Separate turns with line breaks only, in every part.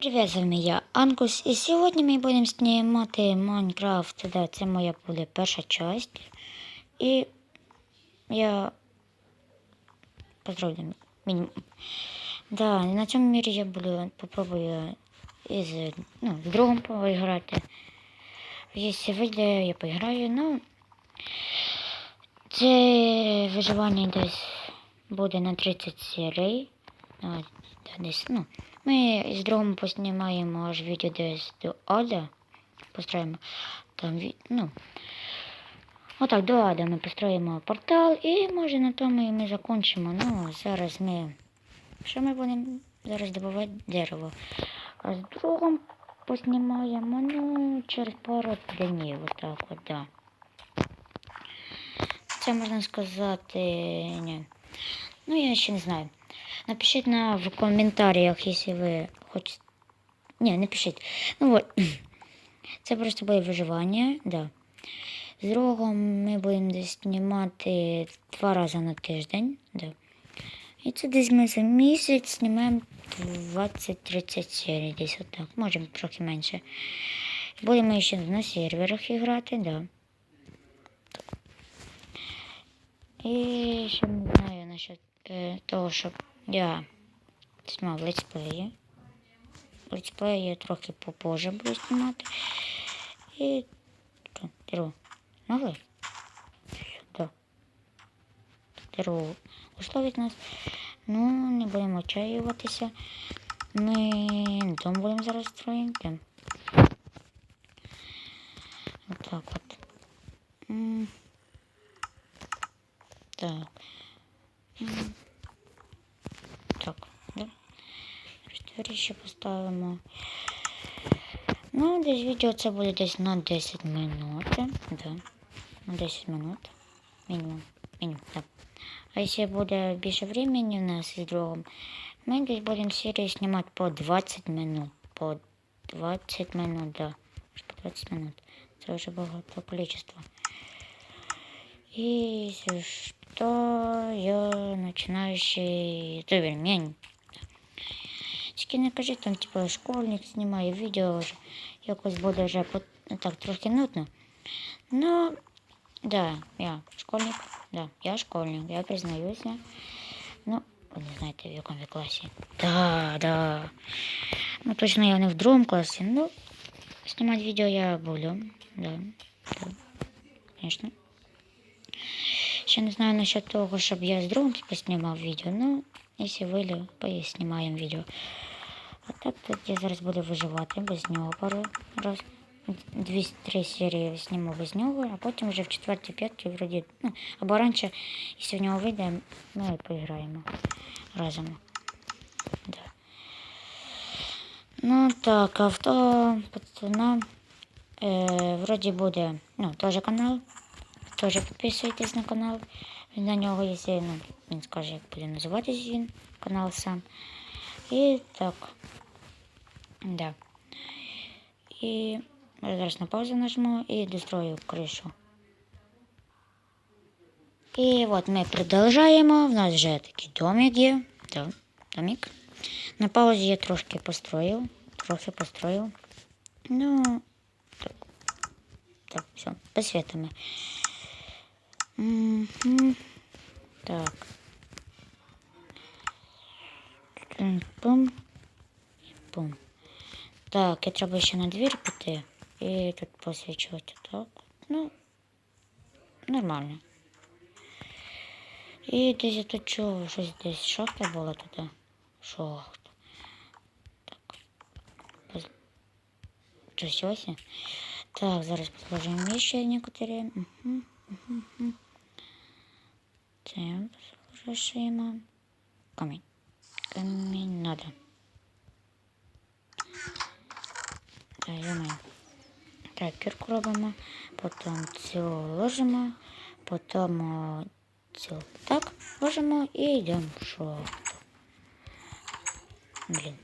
Привет, з вами я Ангус, і сьогодні ми будемо знімати Майнкрафт. Да, це моя буде перша часть. І я поздравлю мінімум. Да, на цьому мірі я буду попробую із ну, з другом поіграти. Якщо вийде, я поіграю. Ну, це виживання десь буде на 30 серій. Ну, десь, ну, ми з другом поснімаємо аж відео десь до Ада. Построїмо там ну. Отак, до Ада ми построїмо портал і може на тому і ми закінчимо. Ну, зараз ми. Що ми будемо зараз добувати дерево? А з другом поснімаємо, ну, через пару днів, отак от, да. Це можна сказати. Ні. Ну, я ще не знаю. Напишіть на в коментарях, якщо ви хочете. Ні, не пишіть. Ну от. Це просто буде виживання, да. З другом ми будемо десь знімати два рази на тиждень. Да. І це десь ми за місяць знімаємо 20-30 серій, десь отак. Можемо трохи менше. Будемо ще на серверах грати, да. І ще не знаю насчет того, щоб я знімав летсплеї. Летсплеї я трохи попозже буду знімати. І що, дерево. Могли? Да. Дерево ушло нас. Ну, не будемо отчаюватися. Ми дом будемо зараз строїти. поставимо. Ну, десь відео це буде десь на 10 минут. Да. На 10 минут. Мінімум. Мінімум, так. А якщо буде більше времени у нас із другом, ми десь будемо серії знімати по 20 минут. По 20 минут, да. Аж по 20 минут. Це вже багато количество. И если что, я начинающий супермен. Тільки не кажи, там, типу, школьник знімає відео вже. Якось буде вже по- так трохи нудно. Ну, да, я школьник, да, я школьник, я признаюся. Ну, ви не знаєте, в якому я класі. Да, да. Ну, точно я не в другому класі. Ну, знімати відео я буду. Да, да, звісно. Ще не знаю насчет того, щоб я з другом поснімав відео. Ну, якщо вилю, познімаємо відео. А так тут я зараз буду виживати без нього пару раз. Дві-три серії зніму без нього, а потім вже в четвертій, п'ятій вроді. Ну, або раніше, якщо в нього вийде, ми поіграємо разом. Да. Ну так, авто пацана. Е, вроді буде, ну, теж канал. Теж підписуйтесь на канал. На нього є, ну, він скаже, як буде називатись він, канал сам. І так. Да. І я зараз на паузу нажму і дострою кришу. І от ми продовжуємо. В нас вже такий домик є. Да, домик. На паузі я трошки построїв. Трохи построїв. Ну, так. Так, все, без світами. Мгм. Так. М, Пум. Пум. Так, і треба ще на двір піти і тут посвічувати. Так. Ну, нормально. І десь я тут чув, щось десь шахта була туди. Шахта. Так. Поз- Щось ось. Так, зараз посложимо ще некоторі. Угу. Це розшиємо. Камінь. Камінь надо. Так, йомаю. Так, кірку робимо, потім цю ложимо, потім о, цю так ложимо і йдемо в шахту. Блін.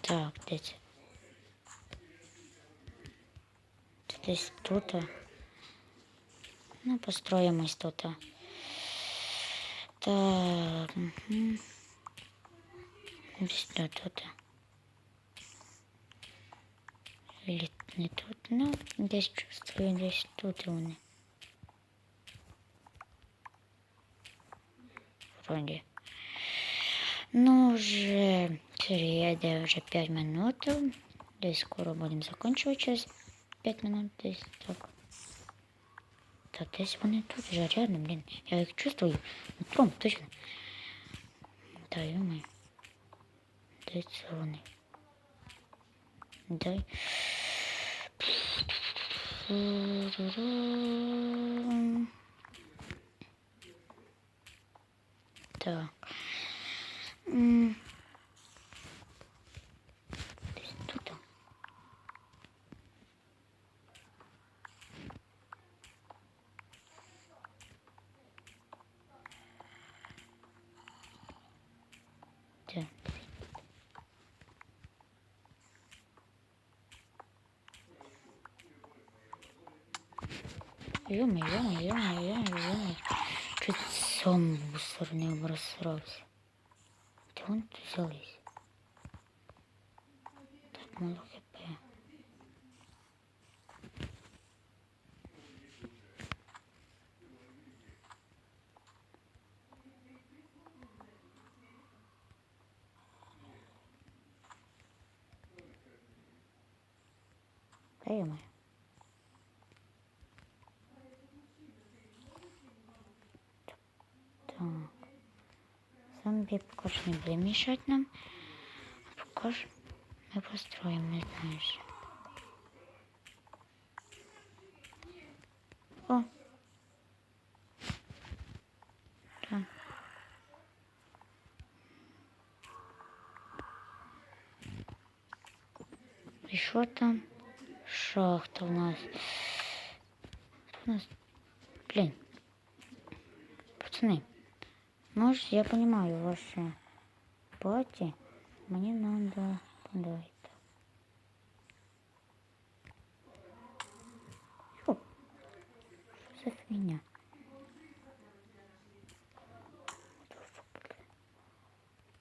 Так, де це? Це десь тут. а. Ну, построїмось тут. а. Так. Угу. Десь тут. тут. Или не тут, ну, десь чувствую, десь тут вони. Вроде. Ну, уже серия, уже 5 минут. Десь скоро будемо закінчувати через 5 минут десь так. Та десь вони тут вже рядом, блін. Я їх чувствую. Нутром, точно. Та йоми. Де це вони? Дай. Так. Ё-моё, ё-моё, ё-моё, ё-моё. Чуть сам мусор не обосрался. Где он тут взялись? Так, мало хп. Да ё-моё. Зомби пока не будем мешать нам. А мы построим, не знаешь. О. Так. И что там? Шахта у нас. У нас... Блин. Пацаны. Может, я понимаю ваши пати. Мне надо это. Фу. Что за фигня?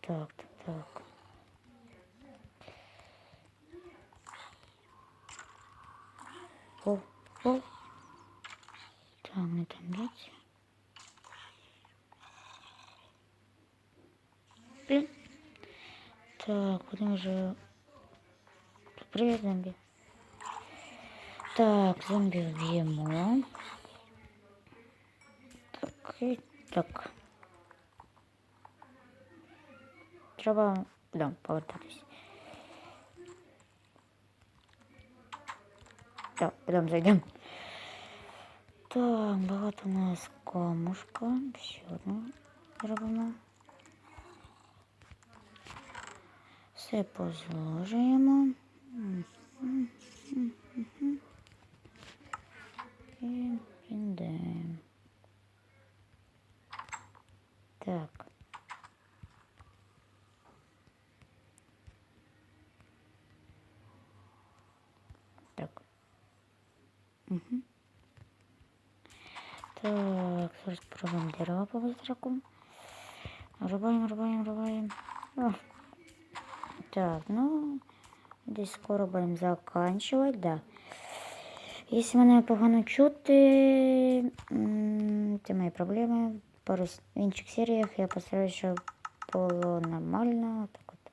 Так, так, так. О, о. Там, там есть. Блин. Так, будем уже... Привет, зомби. Так, зомби убьем. Так, і так. Треба, да, повертатись. Так, потім зайдемо. Так, багато у нас камушка. Ще одну зробимо. Все позложуємо. Мгм, мгм, мгм. І підемо. Так. Так. Угу. Так, зараз пробуємо дерево по быстроку. Рубаємо, рубаємо, рубаємо. О. Так, ну, десь скоро будемо заканчувати, да. Якщо мене погано чути, м, це мої проблеми. Пару с- в інших серіях я постараюсь, щоб було нормально. Так, от.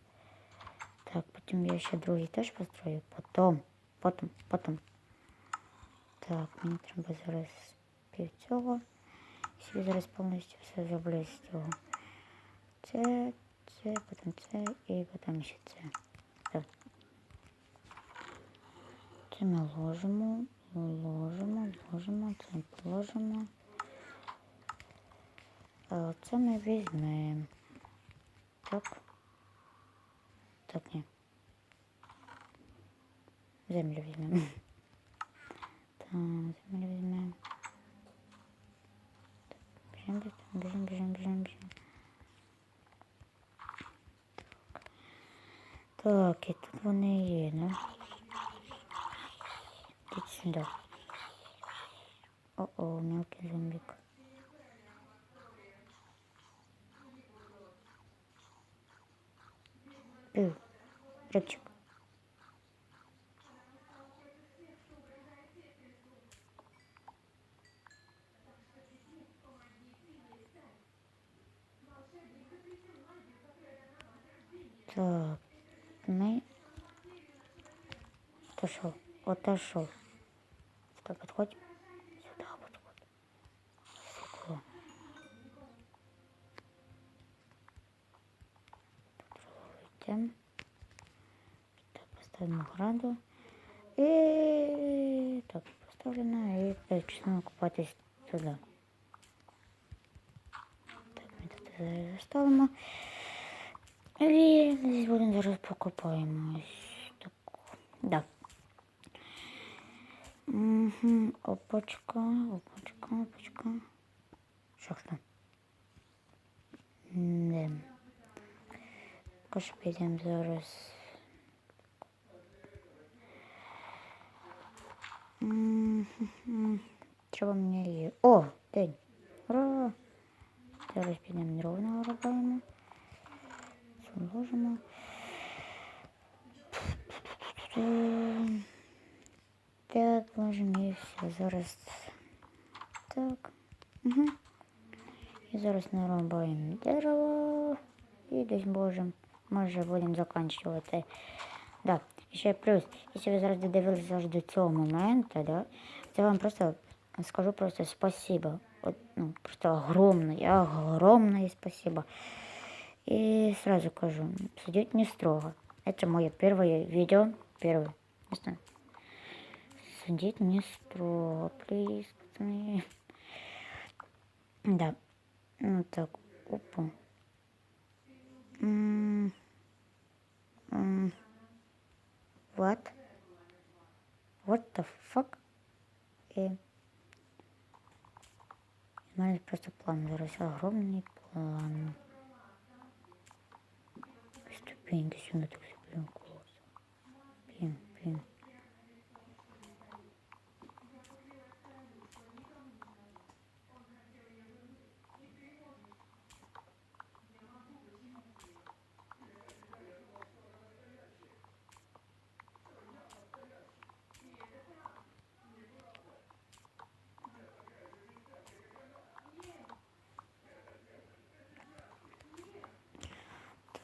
так потім я ще другий теж построю. Потім, потім, потім. Так, мені треба зараз пів цього. Якщо я зараз повністю все зроблю з цього. Це, це, потім це і потім ще це. Так. Це ми ложимо, ложимо, ложимо, це положимо. А це ми візьмемо. Так. Так, ні. Землю візьмемо. Так, землю візьмемо. Біжимо, біжимо, біжимо, біжимо, біжимо. Так, і тут вони є, ну. Іди сюди. О-о, мелкий зомбик. Пю, рыбчик. Так. Ми отошел, отошел. Стой, подходь. Сюда подходь. Сюда. Так, поставим ограду. И так, поставлено. И начнем купатись сюда. Так, ми тут заставимо. І здесь будемо зараз покупаємо. Ось Так. Да. Угу. Опачка, опачка, опачка. Шахта. Не. Також підемо зараз. Мгм. Треба мені її. О, день. Ура! Зараз підемо дрова наробимо. Зложимо. Так, ложимо і все. Зараз. Так. Угу. І зараз наробимо дерево. І десь можемо. Може будемо закінчувати. Да. Ще плюс, якщо ви зараз додивилися до цього моменту, да, це вам просто скажу просто спасибо. От, ну, просто огромное, огромное спасибо. И сразу скажу, судить не строго. Это мое первое видео, первое. Не знаю. Судить не строго, плиз. Да. Ну так, опа. М, м, What? What the fuck? І у мене просто план зараз огромний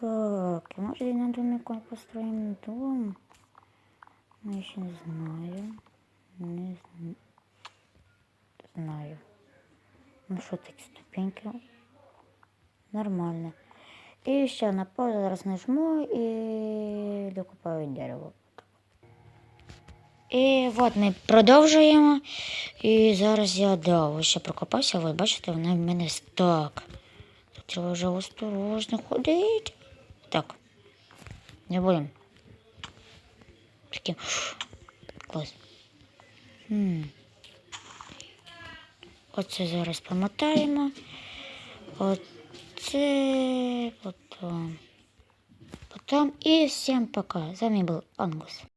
Так, может и на домику построим дом? Ну, еще не знаю. Не знаю. Ну що такі ступеньки? Нормально. І ще на паузу зараз нажму і докупаю дерево. І от ми продовжуємо. І зараз я да, ще прокопався, ви бачите, вона в мене так. Тут треба вже осторожно ходити. Так. Не будемо. Таким. Клас. Хм. Оце зараз помотаємо. Оце потім. Потім і всім пока. З вами був Ангус.